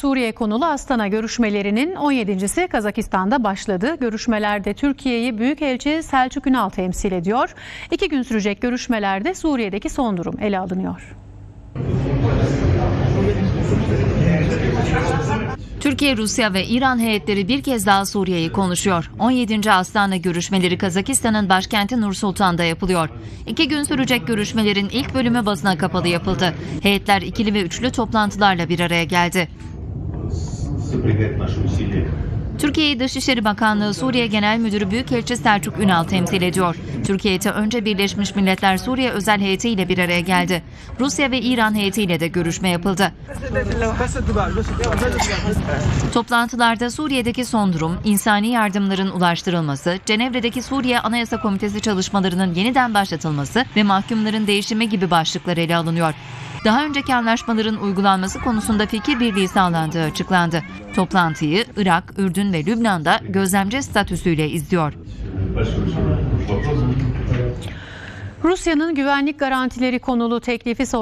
Suriye konulu Astana görüşmelerinin 17.si Kazakistan'da başladı. Görüşmelerde Türkiye'yi Büyükelçi Selçuk Ünal temsil ediyor. İki gün sürecek görüşmelerde Suriye'deki son durum ele alınıyor. Türkiye, Rusya ve İran heyetleri bir kez daha Suriye'yi konuşuyor. 17. Astana görüşmeleri Kazakistan'ın başkenti Nur Sultan'da yapılıyor. İki gün sürecek görüşmelerin ilk bölümü basına kapalı yapıldı. Heyetler ikili ve üçlü toplantılarla bir araya geldi. Türkiye'yi Dışişleri Bakanlığı Suriye Genel Müdürü Büyükelçi Selçuk Ünal temsil ediyor. Türkiye heyeti önce Birleşmiş Milletler Suriye özel heyeti ile bir araya geldi. Rusya ve İran heyeti ile de görüşme yapıldı. Toplantılarda Suriye'deki son durum, insani yardımların ulaştırılması, Cenevre'deki Suriye Anayasa Komitesi çalışmalarının yeniden başlatılması ve mahkumların değişimi gibi başlıklar ele alınıyor daha önceki anlaşmaların uygulanması konusunda fikir birliği sağlandığı açıklandı. Toplantıyı Irak, Ürdün ve Lübnan'da gözlemci statüsüyle izliyor. Rusya'nın güvenlik garantileri konulu teklifi